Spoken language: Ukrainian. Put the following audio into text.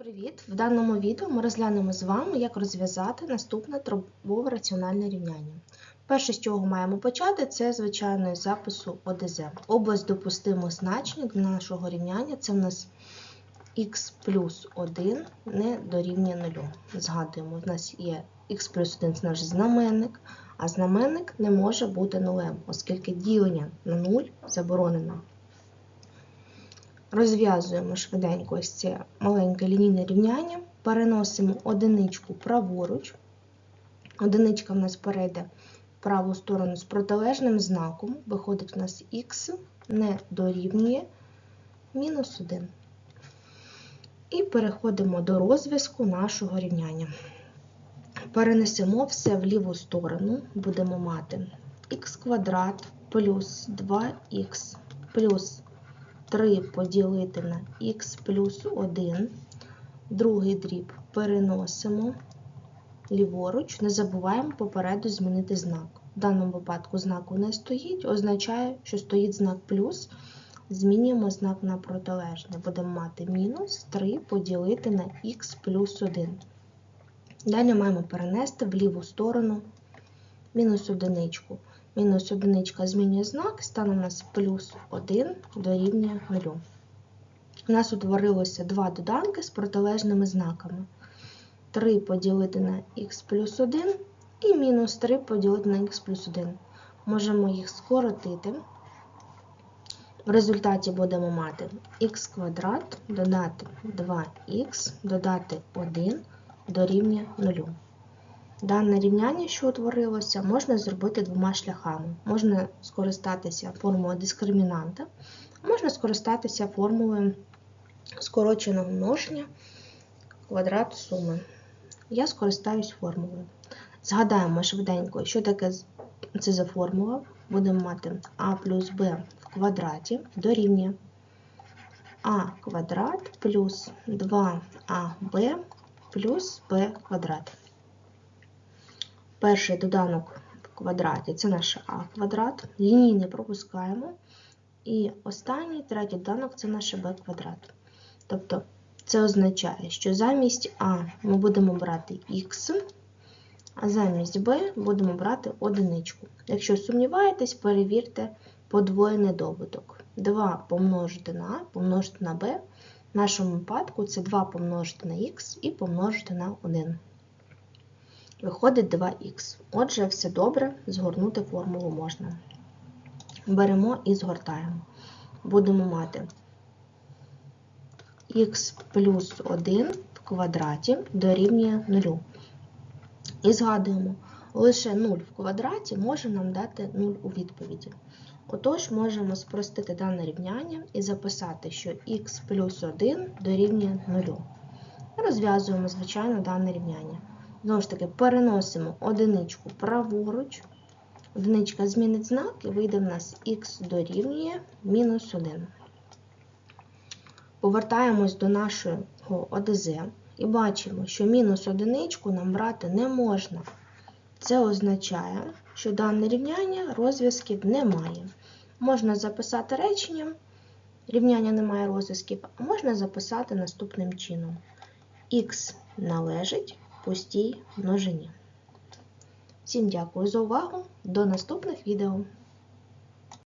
Привіт! В даному відео ми розглянемо з вами, як розв'язати наступне дробове раціональне рівняння. Перше, з чого маємо почати, це звичайно з запису ОДЗ. Область допустимих значень для нашого рівняння це в нас х плюс 1 не дорівнює 0. Згадуємо, в нас є х плюс 1 це наш знаменник, а знаменник не може бути нулем, оскільки ділення на 0 заборонено. Розв'язуємо швиденько ось це маленьке лінійне рівняння, переносимо одиничку праворуч. Одиничка в нас перейде в праву сторону з протилежним знаком, виходить у нас х не дорівнює мінус 1. І переходимо до розв'язку нашого рівняння. Перенесемо все в ліву сторону, будемо мати х квадрат плюс 2х плюс 3 поділити на х плюс 1. Другий дріб переносимо ліворуч, не забуваємо попереду змінити знак. В даному випадку знаку не стоїть, означає, що стоїть знак плюс. Змінюємо знак на протилежний. Будемо мати мінус 3 поділити на х плюс 1. Далі маємо перенести в ліву сторону мінус одиничку. Мінус одиничка змінює знак, стане у нас плюс 1 дорівнює 0. У нас утворилося два доданки з протилежними знаками. 3 поділити на х плюс 1 і мінус 3 поділити на х плюс 1. Можемо їх скоротити. В результаті будемо мати х квадрат додати 2х, додати 1 дорівнює 0. Дане рівняння, що утворилося, можна зробити двома шляхами. Можна скористатися формулою дискримінанта, можна скористатися формулою скороченого множення квадрат суми. Я скористаюсь формулою. Згадаємо швиденько, що таке це за формула. Будемо мати а плюс b в квадраті дорівнює а квадрат плюс 2аб плюс b квадрат. Перший доданок в квадраті це наш а квадрат. Лінійний пропускаємо. І останній третій доданок це наш b квадрат. Тобто це означає, що замість А ми будемо брати х, а замість b будемо брати одиничку. Якщо сумніваєтесь, перевірте подвоєний добуток. 2 помножити на А, помножити на b. В нашому випадку це 2 помножити на х і помножити на 1. Виходить 2х. Отже, все добре, згорнути формулу можна. Беремо і згортаємо. Будемо мати х плюс 1 в квадраті дорівнює 0. І згадуємо, лише 0 в квадраті може нам дати 0 у відповіді. Отож, можемо спростити дане рівняння і записати, що х плюс 1 дорівнює 0. Розв'язуємо, звичайно, дане рівняння. Знову ж таки, переносимо одиничку праворуч. Одиничка змінить знак і вийде в нас х дорівнює мінус 1. Повертаємось до нашого ОДЗ і бачимо, що мінус одиничку нам брати не можна. Це означає, що дане рівняння розв'язків немає. Можна записати реченням, рівняння немає розв'язків, а можна записати наступним чином. Х належить пустій множині. Всім дякую за увагу. До наступних відео!